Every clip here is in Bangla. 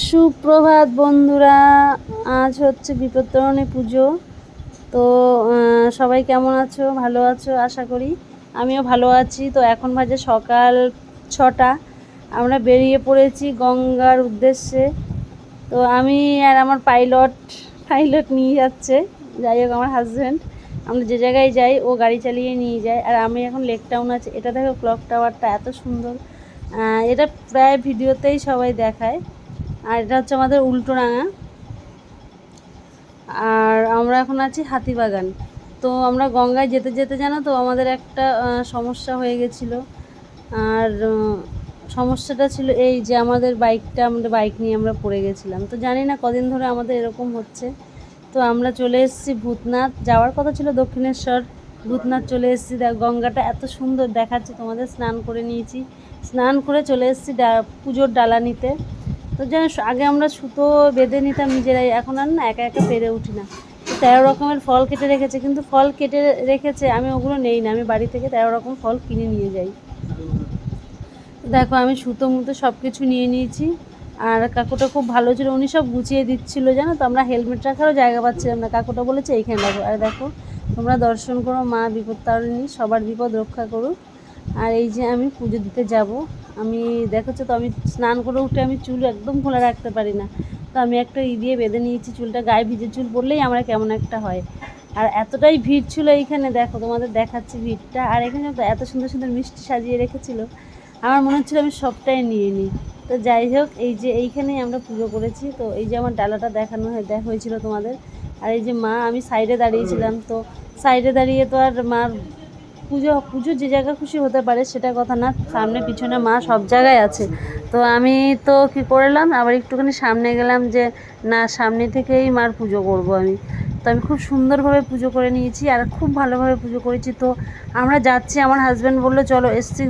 সুপ্রভাত বন্ধুরা, আজ হচ্ছে বিপত্তরণী পুজো। তো সবাই কেমন আছো? ভালো আছো? আশা করি। আমিও ভালো আছি। তো, এখন বাজে সকাল ছটা। আমরা বেরিয়ে পড়েছি গঙ্গার উদ্দেশ্যে। তো, আমি আর আমার পাইলট পাইলট নিয়ে যাচ্ছে। যাই হোক, আমার হাজব্যান্ড আমরা যে জায়গায় যাই, ও গাড়ি চালিয়ে নিয়ে যায়। আর আমি এখন লেক টাউন আছে। এটা দেখো ক্লক টাওয়ারটা এত সুন্দর। এটা প্রায় ভিডিওতেই সবাই দেখায়। আর এটা হচ্ছে আমাদের উল্টোডাঙা আর আমরা এখন আছি হাতিবাগান। তো আমরা গঙ্গায় যেতে যেতে জানো তো আমাদের একটা সমস্যা হয়ে গেছিল। আর সমস্যাটা ছিল এই যে আমাদের বাইকটা, আমাদের বাইক নিয়ে আমরা পড়ে গেছিলাম। তো জানি না কদিন ধরে আমাদের এরকম হচ্ছে। তো আমরা চলে এসেছি ভূতনাথ। যাওয়ার কথা ছিল দক্ষিণেশ্বর। ভূতনাথ চলে এসেছি। দেখ, গঙ্গাটা এত সুন্দর দেখাচ্ছে। তোমাদের স্নান করে নিয়েছি। স্নান করে চলে এসেছি ডা- পুজোর ডালা নিতে। তো যেন আগে আমরা সুতো বেঁধে নিতাম নিজেরাই, এখন আর না একা একা পেরে উঠি না। তেরো রকমের ফল কেটে রেখেছে, কিন্তু ফল কেটে রেখেছে আমি ওগুলো নেই না, আমি বাড়ি থেকে তেরো রকম ফল কিনে নিয়ে যাই। দেখো আমি সুতো মুতো সব কিছু নিয়ে নিয়েছি, আর কাকুটা খুব ভালো ছিল, উনি সব গুছিয়ে দিচ্ছিল, জানো তো? আমরা হেলমেট রাখারও জায়গা পাচ্ছিলাম না, কাকুটা বলেছে, এইখানে রাখো আর দেখো, তোমরা দর্শন করো, মা বিপদ তারিণী সবার বিপদ রক্ষা করুক। আর এই যে আমি পুজো দিতে যাব আমি দেখেছ তো আমি স্নান করে উঠে আমি চুল একদম খোলা রাখতে পারি না। তো আমি একটা ই দিয়ে বেঁধে নিয়েছি চুলটা, গায়ে ভিজে চুল পড়লেই আমার কেমন একটা হয়। আর এতটাই ভিড় ছিল এইখানে, দেখো, তোমাদের দেখাচ্ছি ভিড়টা। আর এখানে তো এত সুন্দর সুন্দর মিষ্টি সাজিয়ে রেখেছিল। আমার মনে হচ্ছিল আমি সবটাই নিয়ে নিই। তো যাই হোক, এই যে এইখানেই আমরা পুজো করেছি। তো এই যে আমার ডালাটা দেখানো হয়ে, দেখা, হয়েছিল তোমাদের। আর এই যে মা, আমি সাইডে দাঁড়িয়েছিলাম। তো সাইডে দাঁড়িয়ে তো আর মার পুজো পুজো যে জায়গা খুশি হতে পারে সেটা কথা না, সামনে পিছনে মা সব জায়গায় আছে। তো আমি তো কী করলাম, আবার একটুখানি সামনে গেলাম যে, না, সামনে থেকেই মার পুজো করব আমি। তো আমি খুব সুন্দরভাবে পুজো করে নিয়েছি আর খুব ভালোভাবে পুজো করেছি। তো আমরা যাচ্ছি, আমার হাজব্যান্ড বলল, চলো এসছি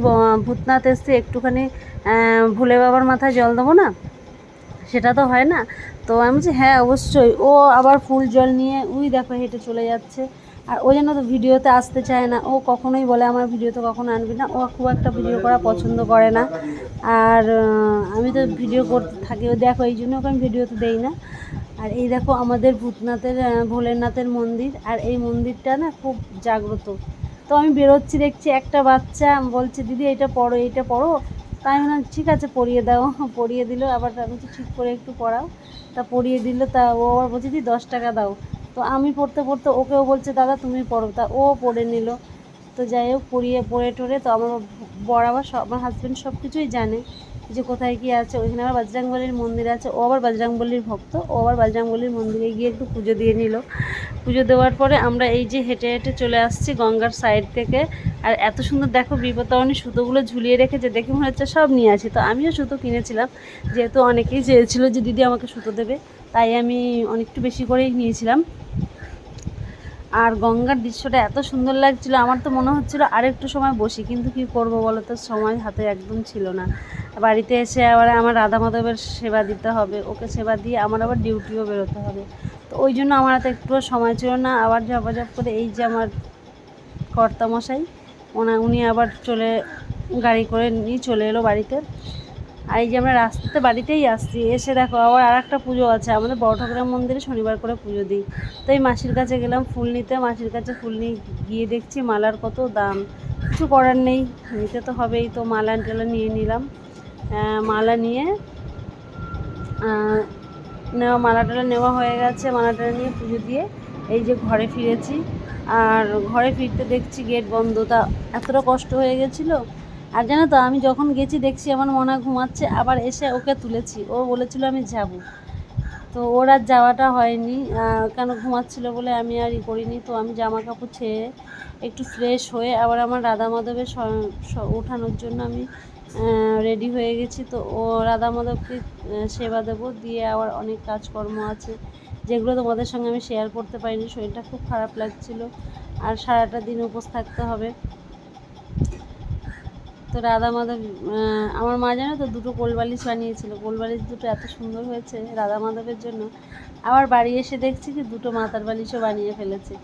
ভূতনাথ এসছি, একটুখানি ভুলে বাবার মাথায় জল দেবো না? সেটা তো হয় না। তো আমি বলছি হ্যাঁ অবশ্যই। ও আবার ফুল জল নিয়ে, উই দেখো হেঁটে চলে যাচ্ছে। আর ও যেন তো ভিডিওতে আসতে চায় না, ও কখনোই বলে আমার ভিডিওতে কখনো আনবি না, ও খুব একটা ভিডিও করা পছন্দ করে না। আর আমি তো ভিডিও করতে থাকি, ও দেখো, এই জন্য ওকে আমি ভিডিওতে দেই না। আর এই দেখো, আমাদের ভূতনাথের ভোলেনাথের মন্দির, আর এই মন্দিরটা না খুব জাগ্রত। তো আমি বেরোচ্ছি, দেখছি একটা বাচ্চা, বলছে, দিদি, এটা পড়ো, এইটা পড়ো। তাই আমি বললাম, ঠিক আছে, পড়িয়ে দাও। পড়িয়ে দিল, আবার আমি ঠিক করে একটু পড়াও। তা পড়িয়ে দিল, তা ও আবার বলছে, দিদি, দশ টাকা দাও। তো আমি পড়তে পড়তে ওকেও বলছে, দাদা, তুমি পড়ো। তা ও পড়ে নিল। তো যাই হোক, পড়িয়ে পড়ে টড়ে তো আমার বর আবার সব, আমার হাজব্যান্ড সব কিছুই জানে যে কোথায় কী আছে। ওইখানে আবার বজরাংবলির মন্দির আছে। ও আবার বজরাংবলির ভক্ত, ও আবার বজরাংবলির মন্দিরে গিয়ে একটু পুজো দিয়ে নিল। পুজো দেওয়ার পরে আমরা এই যে হেঁটে হেঁটে চলে আসছি গঙ্গার সাইড থেকে। আর এত সুন্দর দেখো বিপত্তারণী সুতোগুলো ঝুলিয়ে রেখেছে দেখে মনে হচ্ছে সব নিয়ে আছি। তো আমিও সুতো কিনেছিলাম, যেহেতু অনেকেই চেয়েছিল যে দিদি আমাকে সুতো দেবে, তাই আমি অনেকটু বেশি করেই নিয়েছিলাম। আর গঙ্গার দৃশ্যটা এত সুন্দর লাগছিল, আমার তো মনে হচ্ছিল আর একটু সময় বসি, কিন্তু কি করব বলো তো, সময় হাতে একদম ছিল না। বাড়িতে এসে আবার আমার রাধা মাধবের সেবা দিতে হবে, ওকে সেবা দিয়ে আমার আবার ডিউটিও বেরোতে হবে। তো ওই জন্য আমার হাতে একটুও সময় ছিল না, আবার ঝপাঝপ করে এই যে আমার কর্তামশাই, ওনা উনি আবার চলে গাড়ি করে নিয়ে চলে এলো বাড়িতে। আর এই যে আমরা রাস্তাতে বাড়িতেই আসছি, এসে দেখো আবার আর একটা পুজো আছে। আমাদের বড় ঠাকুরের মন্দিরে শনিবার করে পুজো দিই। তো এই মাসির কাছে গেলাম ফুল নিতে, মাসির কাছে ফুল নিয়ে গিয়ে দেখছি মালার কত দাম। কিছু করার নেই, নিতে তো হবেই তো, মালা টালা নিয়ে নিলাম। মালা নিয়ে নেওয়া, মালা টালা নেওয়া হয়ে গেছে, মালা টালা নিয়ে পুজো দিয়ে এই যে ঘরে ফিরেছি। আর ঘরে ফিরতে দেখছি গেট বন্ধ। তা এতটা কষ্ট হয়ে গেছিল? আর জানো তো, আমি যখন গেছি দেখছি আমার মনে ঘুমাচ্ছে, আবার এসে ওকে তুলেছি। ও বলেছিল আমি যাব। তো ওর আর যাওয়াটা হয়নি। কেন ঘুমাচ্ছিল বলে আমি আর ই করিনি। তো আমি জামা কাপড় ছেড়ে একটু ফ্রেশ হয়ে আবার আমার রাধা মাধবের ওঠানোর জন্য আমি রেডি হয়ে গেছি। তো ও রাধা মাধবকে সেবা দেবো। দিয়ে আবার অনেক কাজকর্ম আছে, যেগুলো তোমাদের সঙ্গে আমি শেয়ার করতে পারিনি। শরীরটা খুব খারাপ লাগছিল। আর সারাটা দিন উপোস থাকতে হবে। তো রাধা মাধব আমার মা জানো তো দুটো কোলবালিশ বানিয়েছিল। কোলবালিশ দুটো এত সুন্দর হয়েছে রাধা মাধবের জন্য। আবার বাড়ি এসে দেখছি কি দুটো মাথার বালিশও বানিয়ে ফেলেছে।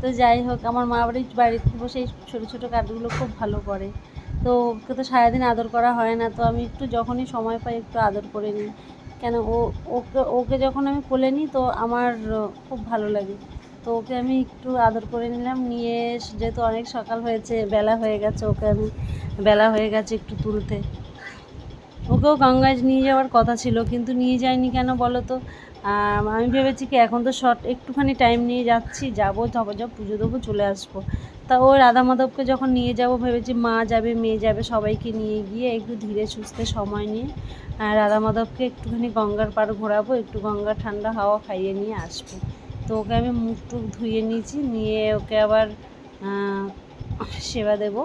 তো যাই হোক, আমার মা বাড়ি বাড়িতে বসে এই ছোটো ছোটো কাজগুলো খুব ভালো করে। তো ওকে তো সারাদিন আদর করা হয় না, তো আমি একটু যখনই সময় পাই একটু আদর করে নিই। কেন ও, ওকে ওকে যখন আমি কোলে নিই তো আমার খুব ভালো লাগে। তো ওকে আমি একটু আদর করে নিলাম, নিয়ে যেহেতু অনেক সকাল হয়েছে, বেলা হয়ে গেছে ওকে আমি বেলা হয়ে গেছে একটু তুলতে। ওকেও গঙ্গায় নিয়ে যাওয়ার কথা ছিল, কিন্তু নিয়ে যায়নি কেন বলো তো? আমি ভেবেছি কি এখন তো শর্ট একটুখানি টাইম নিয়ে যাচ্ছি, যাব যাব যা পুজো দেবো, চলে আসব। তা ও রাধা মাধবকে যখন নিয়ে যাব, ভেবেছি মা যাবে, মেয়ে যাবে, সবাইকে নিয়ে গিয়ে একটু ধীরে সুস্থে সময় নিয়ে রাধা মাধবকে একটুখানি গঙ্গার পাড় ঘোরাবো, একটু গঙ্গার ঠান্ডা হাওয়া খাইয়ে নিয়ে আসব। তো ওকে আমি মুখ টুক ধুয়ে নিয়েছি, নিয়ে ওকে আবার সেবা দেবো।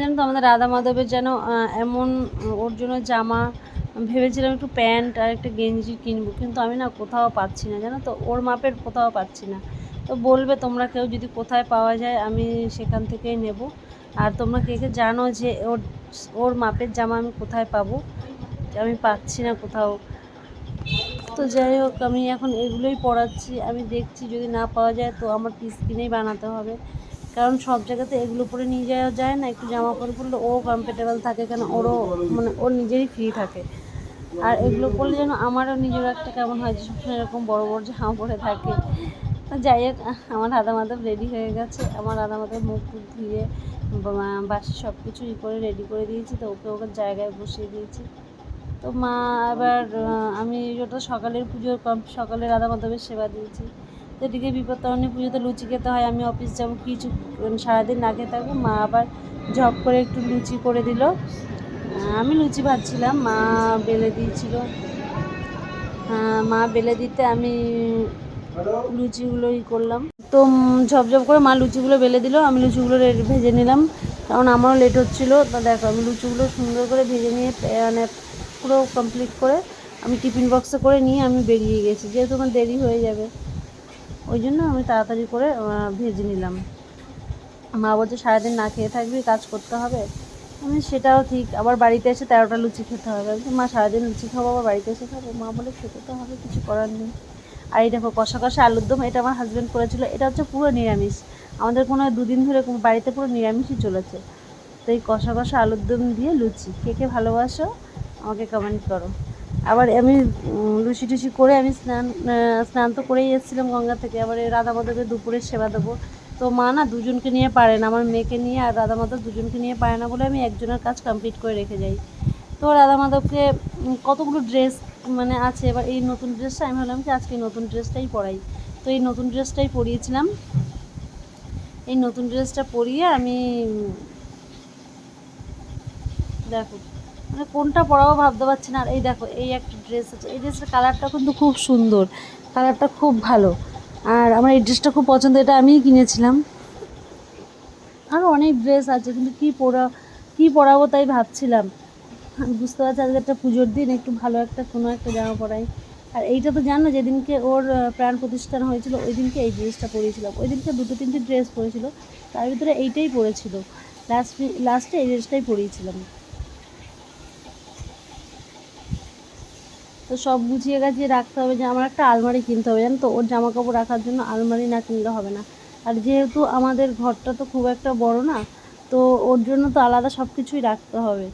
জানো তো, আমাদের রাধা মাধবের যেন এমন ওর জন্য জামা ভেবেছিলাম একটু প্যান্ট আর একটা গেঞ্জি কিনবো, কিন্তু আমি না কোথাও পাচ্ছি না, জানো তো, ওর মাপের কোথাও পাচ্ছি না। তো বলবে তোমরা কেউ যদি কোথায় পাওয়া যায়, আমি সেখান থেকেই নেব। আর তোমরা কে কে জানো যে ওর ওর মাপের জামা আমি কোথায় পাবো, আমি পাচ্ছি না কোথাও। তো যাই হোক, আমি এখন এগুলোই পড়াচ্ছি আমি দেখছি যদি না পাওয়া যায় তো আমার পিস কিনেই বানাতে হবে। কারণ সব জায়গাতে এগুলো পরে নিয়ে যাওয়া যায় না, একটু জামা পরে পরলে ও কমফর্টেবল থাকে কেন ওরও মানে ওর নিজেরই ফ্রি থাকে। আর এগুলো পরলে যেন আমারও নিজের একটা কেমন হয় যে সবসময় এরকম বড় বড় জামা পরে থাকে। যাই হোক, আমার রাধা মাধব রেডি হয়ে গেছে। আমার রাধা মাধব মুখ টুক ধুয়ে বাসি সব কিছু ই করে রেডি করে দিয়েছি, তো ওকে ওকে জায়গায় বসিয়ে দিয়েছি। তো মা আবার আমি ওটা সকালের পুজোর কম- সকালে রাধা মাধবের সেবা দিয়েছি। তো এদিকে বিপত্তারণী পুজোতে লুচি খেতে হয়, আমি অফিস যাব, কিছু সারাদিন না খেয়ে থাকব, মা আবার ঝপ করে একটু লুচি করে দিল। আমি লুচি ভাজছিলাম, মা বেলে দিয়েছিল। মা বেলে দিতে আমি লুচিগুলো ই করলাম। তো ঝপঝপ করে মা লুচিগুলো বেলে দিল, আমি লুচিগুলো ভেজে নিলাম। কারণ আমারও লেট হচ্ছিল, তো দেখো, আমি লুচিগুলো সুন্দর করে ভেজে নিয়ে মানে পুরো কমপ্লিট করে আমি টিফিন বক্সে করে নিয়ে আমি বেরিয়ে গেছি। যেহেতু আমার দেরি হয়ে যাবে। ওই জন্য আমি তাড়াতাড়ি করে ভেজে নিলাম। মা বলছে, সারাদিন না খেয়ে থাকবি, কাজ করতে হবে। আমি, সেটাও ঠিক। আবার বাড়িতে এসে তেরোটা লুচি খেতে হবে। আমি মা, সারাদিন লুচি খাব, আবার বাড়িতে এসে খাব? মা বলে, খেতে তো হবে, কিছু করার নেই। আর এই দেখো, কষা কষা আলুর দম, এটা আমার হাজব্যান্ড করেছিল। এটা হচ্ছে পুরো নিরামিষ। আমাদের কোনো দুদিন ধরে বাড়িতে পুরো নিরামিষই চলেছে। তো এই কষা কষা আলুর দম দিয়ে লুচি। কে কে ভালোবাসো, আমাকে কমেন্ট করো। আবার আমি লুচি টুচি করে আমি স্নান স্নান তো করেই এসেছিলাম গঙ্গা থেকে। আবার এই রাধা মাধবের দুপুরের সেবা দেবো। তো মা না দুজনকে নিয়ে পারে না, আমার মেয়েকে নিয়ে আর রাধা মাধব দুজনকে নিয়ে পারে না বলে আমি একজনের কাজ কমপ্লিট করে রেখে যাই। তো রাধা মাধবকে কতগুলো ড্রেস মানে আছে, এবার এই নতুন ড্রেসটা আমি ভাবলাম কি আজকে নতুন ড্রেসটাই পরাই। তো এই নতুন ড্রেসটাই পরিয়েছিলাম। এই নতুন ড্রেসটা পরিয়ে আমি দেখো। মানে কোনটা পরাবো ভাবতে পারছি না। আর এই দেখো, এই একটা ড্রেস আছে। এই ড্রেসের কালারটা কিন্তু খুব সুন্দর। কালারটা খুব ভালো। আর আমার এই ড্রেসটা খুব পছন্দ, এটা আমিই কিনেছিলাম। আরও অনেক ড্রেস আছে, কিন্তু কী পরা, কী পরাবো তাই ভাবছিলাম। বুঝতে পারছি আজকে একটা পুজোর দিন, একটু ভালো একটা, কোনো একটা জামা পরাই। আর এইটা তো জানো, যেদিনকে ওর প্রাণ প্রতিষ্ঠান হয়েছিল ওই দিনকে এই ড্রেসটা পরেছিলাম ওই দিনকে দুটো, তিনটে ড্রেস পরেছিল। তার ভিতরে এইটাই পরেছিল। লাস্ট লাস্টে এই ড্রেসটাই পরিয়েছিলাম। তো সব গুছিয়ে গাছিয়ে রাখতে হবে যে আমার একটা আলমারি কিনতে হবে, জানো তো? ওর জামা কাপড় রাখার জন্য আলমারি না কিনলে হবে না। আর যেহেতু আমাদের ঘরটা তো খুব একটা বড় না, তো ওর জন্য তো আলাদা সব কিছুই রাখতে হবে।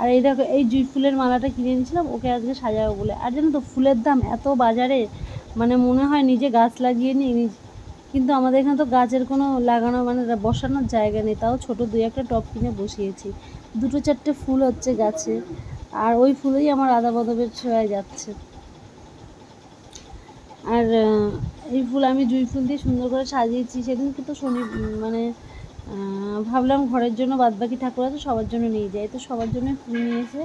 আর এই দেখো, এই জুঁই ফুলের মালাটা কিনে এনেছিলাম, ওকে আজকে সাজাবো বলে। আর জানো তো, ফুলের দাম এত বাজারে মানে মনে হয় নিজে গাছ লাগিয়ে নিই কিন্তু আমাদের এখানে তো গাছের কোনো লাগানো মানে বসানোর জায়গা নেই। তাও ছোটো দুই একটা টব কিনে বসিয়েছি। দুটো চারটে ফুল হচ্ছে গাছে। আর ওই ফুলেই আমার আদা বদবের ছোঁয়ায় যাচ্ছে। আর এই ফুল আমি জুঁই ফুল দিয়ে সুন্দর করে সাজিয়েছি। সেদিনকে তো শনি মানে ভাবলাম ঘরের জন্য বাদবাকি ঠাকুর আছে, সবার জন্য নিয়ে যাই। তো সবার জন্যই ফুল নিয়ে এসে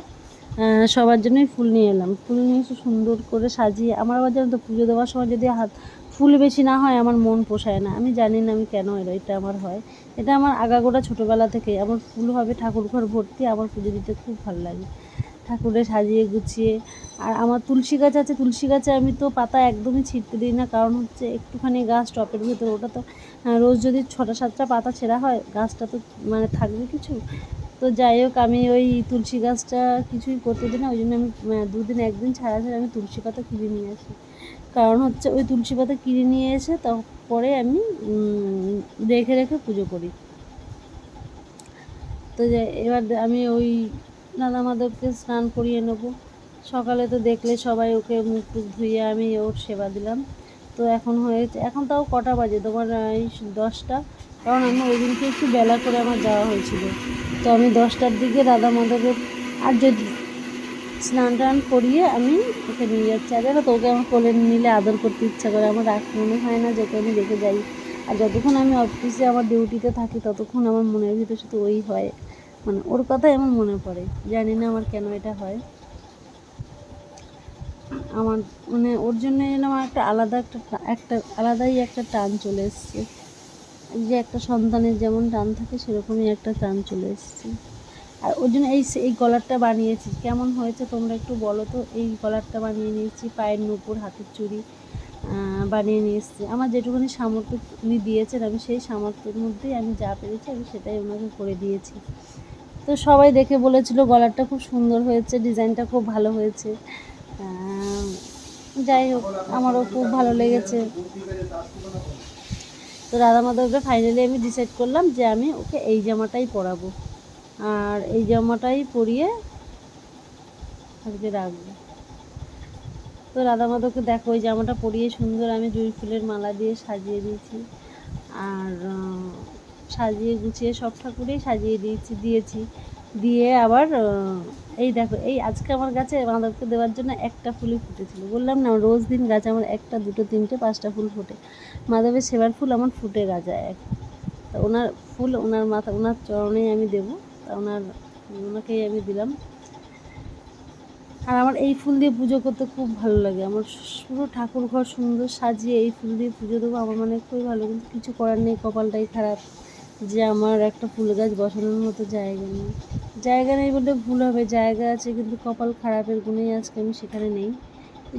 সবার জন্যই ফুল নিয়ে এলাম। ফুল নিয়ে এসে সুন্দর করে সাজিয়ে, আমার আবার জানো তো, পুজো দেওয়ার সময় যদি হাত, ফুল বেশি না হয়, আমার মন পোষায় না। আমি জানি না আমি কেন এলো, এটা আমার হয়। এটা আমার আগাগোড়া ছোটোবেলা থেকে আমার ফুল হবে ঠাকুর ঘর ভর্তি, আমার পুজো দিতে খুব ভালো লাগে। ঠাকুরের সাজিয়ে গুছিয়ে। আর আমার তুলসী গাছ আছে তুলসী গাছে আমি তো পাতা একদমই ছিঁড়তে দিই না কারণ হচ্ছে একটুখানি গাছ টপের ভেতরে ওটা তো রোজ যদি ছটা সাতটা পাতা ছেঁড়া হয় গাছটা তো মানে থাকবে কিছু। তো যাই হোক আমি ওই তুলসী গাছটা কিছুই করতে দিই না ওই জন্য আমি আহ, দুদিন একদিন ছাড়া ছাড়া আমি তুলসী পাতা কিনে নিয়ে আসি। কারণ হচ্ছে ওই তুলসী পাতা কিনে নিয়ে এসে তারপরে আমি রেখে রেখে পুজো করি। তো এবার আমি ওই রাধা মাধবকে স্নান করিয়ে নেব। সকালে তো দেখলে সবাই ওকে মুখ টুক ধুয়ে আমি ওর সেবা দিলাম। তো এখন হয়েছে, এখন তাও কটা বাজে? তোমার এই দশটা। কারণ আমি ওই দিনকে একটু বেলা করে আমার যাওয়া হয়েছিল। তো আমি দশটার দিকে রাধা মাধবের আর যদি স্নান টান করিয়ে আমি ওকে নিয়ে যাচ্ছি। আর জানো তো, ওকে আমার কোলে নিলে আদর করতে ইচ্ছা করে। আমার রাখ মনে হয় না যে ওকে আমি রেখে যাই। আর যতক্ষণ আমি অফিসে আমার ডিউটিতে থাকি, ততক্ষণ আমার মনের ভিতরে শুধু ওই হয়। মানে ওর কথাই আমার মনে পড়ে। জানি না আমার কেন এটা হয়। আমার মানে ওর জন্য যেন আমার একটা আলাদা একটা একটা আলাদাই একটা টান চলে এসছে। যে একটা সন্তানের যেমন টান থাকে, সেরকমই একটা টান চলে এসছে। আর ওর জন্য এই এই গলারটা বানিয়েছি। কেমন হয়েছে তোমরা একটু বলো তো? এই গলারটা বানিয়ে নিয়েছি, পায়ের নুপুর, হাতের চুড়ি বানিয়ে নিয়ে এসেছি। আমার যেটুকুনি সামর্থ্য উনি দিয়েছেন, আমি সেই সামর্থ্যের মধ্যেই আমি যা পেরেছি, আমি সেটাই ওনাকে করে দিয়েছি। তো সবাই দেখে বলেছিল গলারটা খুব সুন্দর হয়েছে, ডিজাইনটা খুব ভালো হয়েছে। যাই হোক, আমারও খুব ভালো লেগেছে। তো রাধা মাধবকে ফাইনালি আমি ডিসাইড করলাম যে আমি ওকে এই জামাটাই পরাবো। আর এই জামাটাই পরিয়ে আজকে রাখব। তো রাধা মাধবকে দেখো, ওই জামাটা পরিয়ে সুন্দর আমি জুঁই ফুলের মালা দিয়ে সাজিয়ে দিয়েছি। আর সাজিয়ে গুছিয়ে সব ঠাকুরেই সাজিয়ে দিয়েছি দিয়েছি। দিয়ে আবার এই দেখো, এই আজকে আমার গাছে মাধবকে দেওয়ার জন্য একটা ফুলই ফুটেছিল। বললাম না, রোজ দিন গাছে আমার একটা, দুটো, তিনটে, পাঁচটা ফুল ফোটে। মাধবের সেবার ফুল আমার ফুটে গাছায় এক। তা ওনার ফুল, ওনার মাথা, ওনার চরণেই আমি দেবো। তা ওনার, ওনাকেই আমি দিলাম। আর আমার এই ফুল দিয়ে পুজো করতে খুব ভালো লাগে। আমার পুরো ঠাকুর ঘর সুন্দর সাজিয়ে এই ফুল দিয়ে পুজো দেবো, আমার মানে খুবই ভালো। কিন্তু কিছু করার নেই, কপালটাই খারাপ। যে আমার একটা ফুল গাছ বসানোর মতো জায়গা নেই। জায়গা নেই বলতে ভুল হবে, জায়গা আছে কিন্তু কপাল খারাপের গুণেই আজকে আমি সেখানে নেই।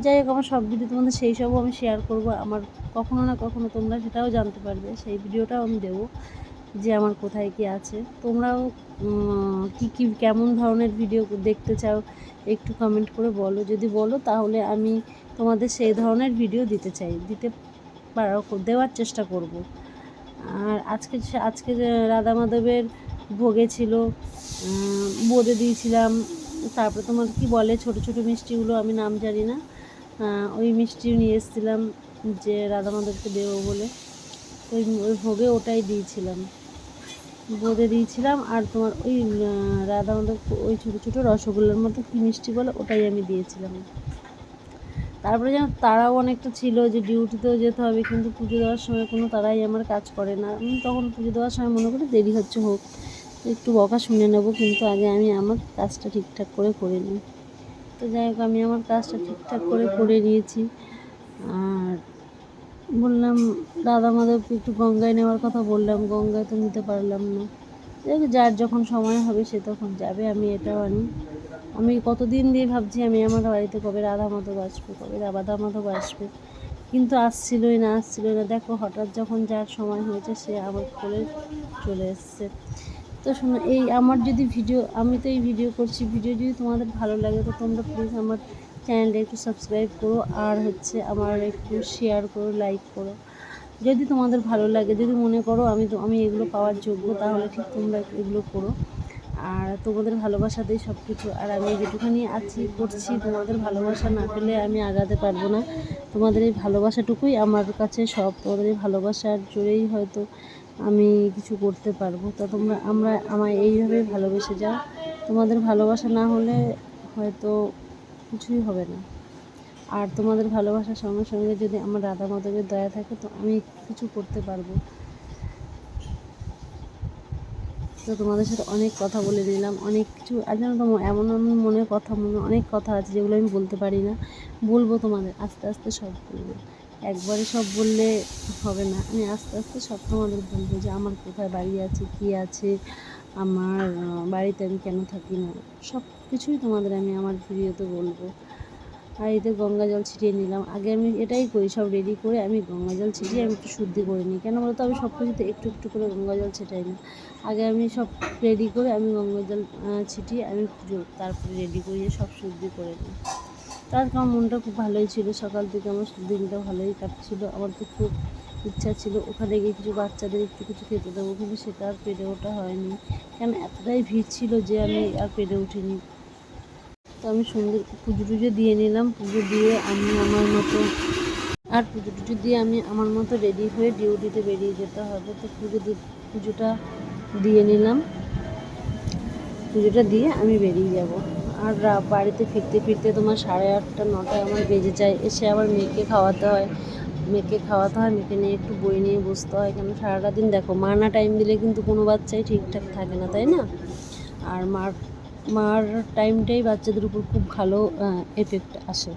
যাই হোক, আমার সব ভিডিও তোমাদের সেই সবও আমি শেয়ার করব। আমার কখনো না কখনো তোমরা সেটাও জানতে পারবে। সেই ভিডিওটাও আমি দেবো যে আমার কোথায় কি আছে। তোমরাও কি কি, কেমন ধরনের ভিডিও দেখতে চাও একটু কমেন্ট করে বলো। যদি বলো তাহলে আমি তোমাদের সেই ধরনের ভিডিও দিতে চাই, দিতে দেওয়ার চেষ্টা করব। আর আজকে আজকে রাধা মাধবের ভোগে ছিল বোঁদে দিয়েছিলাম, তারপরে তোমার কি বলে ছোট ছোট মিষ্টিগুলো আমি নাম জানি না ওই মিষ্টি নিয়ে এসেছিলাম যে রাধা মাধবকে দেবো বলে। ওই ওই ভোগে ওটাই দিয়েছিলাম। বোঁদে দিয়েছিলাম আর তোমার ওই রাধা মাধব ওই ছোটো ছোটো রসগোল্লার মতো কী মিষ্টি বলে ওটাই আমি দিয়েছিলাম। তারপরে যেন তারাও অনেকটা ছিল যে ডিউটিতেও যেতে হবে, কিন্তু পুজো দেওয়ার সময় কোনো তারাই আমার কাজ করে না। আমি তখন পুজো দেওয়ার সময় মনে করি দেরি হচ্ছে, হোক, একটু বকা শুনে নেব, কিন্তু আগে আমি আমার কাজটা ঠিকঠাক করে করে নিই। তো যাই হোক, আমি আমার কাজটা ঠিকঠাক করে করে নিয়েছি। আর বললাম, দাদা মাধবকে একটু গঙ্গায় নেওয়ার কথা বললাম, গঙ্গায় তো নিতে পারলাম না। যার যখন সময় হবে সে তখন যাবে, আমি এটাও আনি আমি কতদিন দিয়ে ভাবছি আমি আমার বাড়িতে কবে রাধা মাধব আসবে, কবে রাধা মাধব আসবে। কিন্তু আসছিলই না আসছিলই না। দেখো, হঠাৎ যখন যার সময় হয়েছে, সে আমার করে চলে এসছে। তো শোনো, এই আমার যদি ভিডিও, আমি তো এই ভিডিও করছি। ভিডিও যদি তোমাদের ভালো লাগে, তো তোমরা প্লিজ আমার চ্যানেলটা একটু সাবস্ক্রাইব করো। আর হচ্ছে আমার একটু শেয়ার করো লাইক করো। যদি তোমাদের ভালো লাগে, যদি মনে করো আমি তো, আমি এগুলো পাওয়ার যোগ্য, তাহলে ঠিক তোমরা এগুলো করো। আর তোমাদের ভালোবাসাতেই সব কিছু আর আমি যেটুখানি আছি, করছি, তোমাদের ভালোবাসা না পেলে আমি আগাতে পারব না। তোমাদের এই ভালোবাসাটুকুই আমার কাছে সব, তোমাদের এই ভালোবাসার জোরেই হয়তো আমি কিছু করতে পারব। তা তোমরা, আমরা, আমায় এইভাবেই ভালোবেসে যাও। তোমাদের ভালোবাসা না হলে হয়তো কিছুই হবে না। আর তোমাদের ভালোবাসার সঙ্গে সঙ্গে যদি আমার রাধা মাধবের দয়া থাকে, তো আমি কিছু করতে পারব। তো তোমাদের সাথে অনেক কথা বলে নিলাম, অনেক কিছু। আর জানো তো এমন এমন মনে কথা, মনে অনেক কথা আছে যেগুলো আমি বলতে পারি না। বলব তোমাদের, আস্তে আস্তে সব বলব। একবারে সব বললে হবে না, আমি আস্তে আস্তে সব তোমাদের বলব যে আমার কোথায় বাড়ি আছে, কী আছে, আমার বাড়িতে আমি কেন থাকি না। সব কিছুই তোমাদের আমি আমার ভিডিওতে বলব। এতে গঙ্গা জল ছিটিয়ে নিলাম। আগে আমি এটাই করি, সব রেডি করে আমি গঙ্গা জল ছিটিয়ে আমি একটু শুদ্ধি করে নিই। কেন বলতো? আমি সব কিছুতে একটু একটু করে গঙ্গা জল ছিটাই না। আগে আমি সব রেডি করে আমি গঙ্গা জল ছিটিয়ে আমি পুজো তারপরে রেডি করিয়ে সব শুদ্ধি করে নিই। তার আমার মনটা খুব ভালোই ছিল। সকাল থেকে আমার দিনটা ভালোই কাটছিল। আমার তো খুব ইচ্ছা ছিল ওখানে গিয়ে কিছু বাচ্চাদের একটু কিছু খেতে দেবো, কিন্তু সেটা আর পেরে ওঠা হয়নি। কেন এতটাই ভিড় ছিল যে আমি আর পেরে উঠিনি। তো আমি সুন্দর পুজো টুজো দিয়ে নিলাম। পুজো দিয়ে আমি আমার মতো আর পুজো টুজো দিয়ে আমি আমার মতো রেডি হয়ে ডিউটিতে বেরিয়ে যেতে হবে। তো পুজো পুজোটা দিয়ে নিলাম। পুজোটা দিয়ে আমি বেরিয়ে যাব। আর বাড়িতে ফিরতে ফিরতে তোমার সাড়ে আটটা, নটায় আমার বেজে যায়। এসে আবার মেয়েকে খাওয়াতে হয়। মেয়েকে খাওয়াতে হয়। মেয়েকে নিয়ে একটু বই নিয়ে বসতে হয়। কেন সারাটা দিন দেখো মা না টাইম দিলে কিন্তু কোনো বাচ্চাই ঠিকঠাক থাকে না, তাই না? আর মার মার টাইমটাই বাচ্চাদের উপর খুব ভালো এফেক্ট আসে।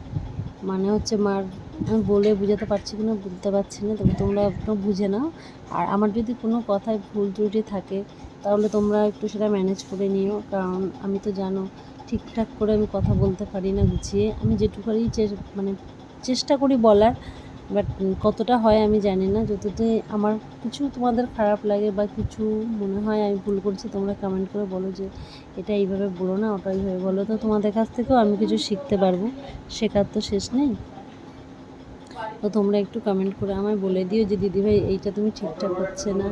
মানে হচ্ছে মার, আমি বলে বোঝাতে পারছি কি না বুঝতে পারছি না, তবে তোমরা একটু বুঝে নাও। আর আমার যদি কোনো কথায় ভুল ত্রুটি থাকে, তাহলে তোমরা একটু সেটা ম্যানেজ করে নিও। কারণ আমি তো জানো, ঠিকঠাক করে আমি কথা বলতে পারি না গুছিয়ে। আমি যেটুকুই মানে চেষ্টা করি বলার বাট কতটা হয় আমি জানি না। যততে আমার কিছু তোমাদের খারাপ লাগে বা কিছু মনে হয় আমি ভুল করছি, তোমরা কমেন্ট করে বলো যে এটা এইভাবে বলো না, ওটা এইভাবে বলো। তো তোমাদের কাছ থেকেও আমি কিছু শিখতে পারব, শেখার তো শেষ নেই। তো তোমরা একটু কমেন্ট করে আমায় বলে দিও যে দিদিভাই এইটা তুমি ঠিকঠাক হচ্ছে না।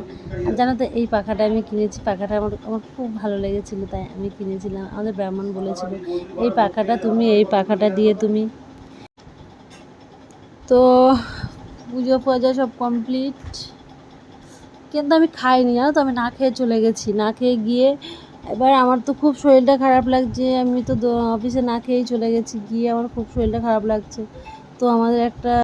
জানো তো, এই পাখাটা আমি কিনেছি, পাখাটা আমার আমার খুব ভালো লেগেছিলো, তাই আমি কিনেছিলাম। আমাদের ব্রাহ্মণ বলেছিল, এই পাখাটা তুমি, এই পাখাটা দিয়ে তুমি তো পুজো ফুজো সব কমপ্লিট কিন্তু আমি খাইনি, জানো তো? আমি না খেয়ে চলে গেছি। না খেয়ে গিয়ে এবার আমার তো খুব শরীরটা খারাপ লাগছে। আমি তো অফিসে না খেয়েই চলে গেছি। গিয়ে আমার খুব শরীরটা খারাপ লাগছে। তো আমাদের একটা